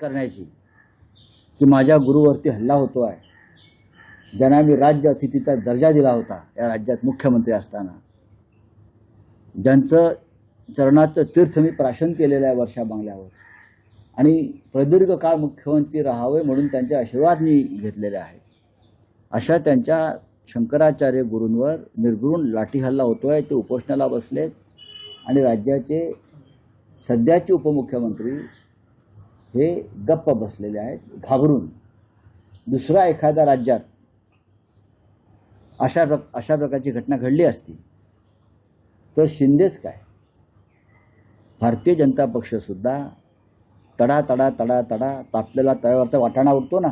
करण्याची की माझ्या गुरुवरती हल्ला होतो आहे ज्यांना मी राज्य अतिथीचा दर्जा दिला होता या राज्यात मुख्यमंत्री असताना. ज्यांचं चरणाचं तीर्थ मी प्राशन केलेलं आहे वर्षा बांगल्यावर. आणि प्रदीर्घ काळ मुख्यमंत्री राहावे म्हणून त्यांचे आशीर्वाद मी घेतलेले आहेत अशा त्यांच्या शंकराचार्य गुरूंवर निर्घृण लाठी हल्ला होतो आहे ते उपोषणाला बसलेत. आणि राज्याचे सध्याचे उपमुख्यमंत्री हे गप्प बसलेले आहेत घाबरून. दुसरा एखाद्या राज्यात अशा प्र अशा प्रकारची घटना घडली असती तर शिंदेच काय? भारतीय जनता पक्षसुद्धा तडा तडा तडा तडा तापलेला तळ्यावरचा वाटाणा उडतो ना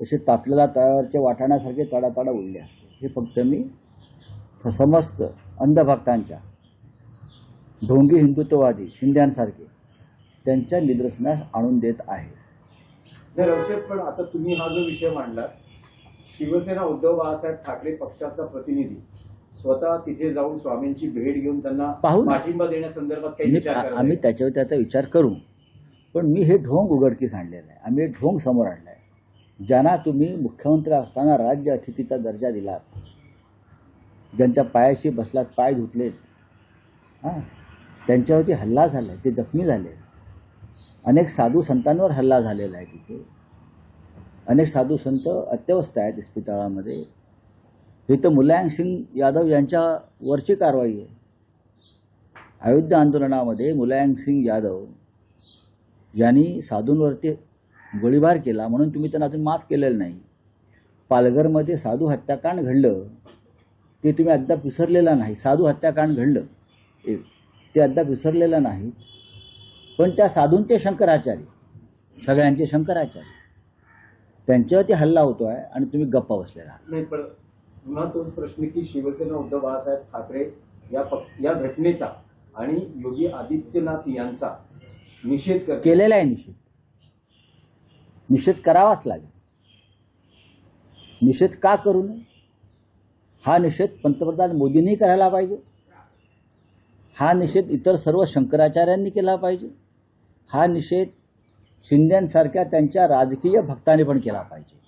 तसे तापलेल्या तळ्यावरच्या वाटाण्यासारखे तडा तडा उडले असते. हे फक्त मी समस्त अंधभक्तांच्या ढोंगी हिंदुत्ववादी शिंद्यांसारखे त्यांच्या निदर्शनास आणून देत आहे. रवशेठ पण आता तुम्ही हा जो विषय मांडला शिवसेना उद्धव बाळासाहेब ठाकरे पक्षाचा प्रतिनिधी स्वतः तिथे जाऊन स्वामींची भेट घेऊन त्यांना पाहू ना. पाठिंबा देण्यासंदर्भात काही विचार आम्ही? त्याच्यावर त्याचा विचार करू. पण मी हे ढोंग उघडकीस आणलेलं आहे. आम्ही हे ढोंग समोर आणलं आहे ज्यांना तुम्ही मुख्यमंत्री असताना राज्य अतिथीचा दर्जा दिलात ज्यांच्या पायाशी बसलात पाय धुतलेत हां त्यांच्यावरती हल्ला झाला ते जखमी झाले अनेक साधू संतांवर हल्ला झालेला आहे तिथे. अनेक साधू संत अत्यवस्थ आहेत इस्पितळामध्ये. हे तर मुलायम सिंग यादव यांच्यावरची कारवाई आहे. अयोध्या आंदोलनामध्ये मुलायम सिंग यादव यांनी साधूंवरती गोळीबार केला म्हणून तुम्ही त्यांना अजून माफ केलेलं नाही. पालघरमध्ये साधू हत्याकांड घडलं ते तुम्ही अद्याप विसरलेलं नाही. साधू हत्याकांड घडलं. एक ते अद्याप विसरलेलं नाही. पण त्या साधूंचे शंकराचार्य सगळ्यांचे शंकराचार्य. त्यांच्यावरती हल्ला होतो आहे आणि तुम्ही गप्पा बसलेला नाही पण पुन्हा तोच प्रश्न की शिवसेना उद्धव बाळासाहेब ठाकरे या पक- या घटनेचा आणि योगी आदित्यनाथ यांचा निषेध करते केलेला आहे निषेध. निषेध करावाच लागेल. निषेध का करू नये? हा निषेध पंतप्रधान मोदींनी करायला पाहिजे. हा निषेध इतर सर्व शंकराचार्यांनी केला पाहिजे. हा निषेध शिंद्यांसारख्या त्यांच्या राजकीय भक्ताने पण केला पाहिजे.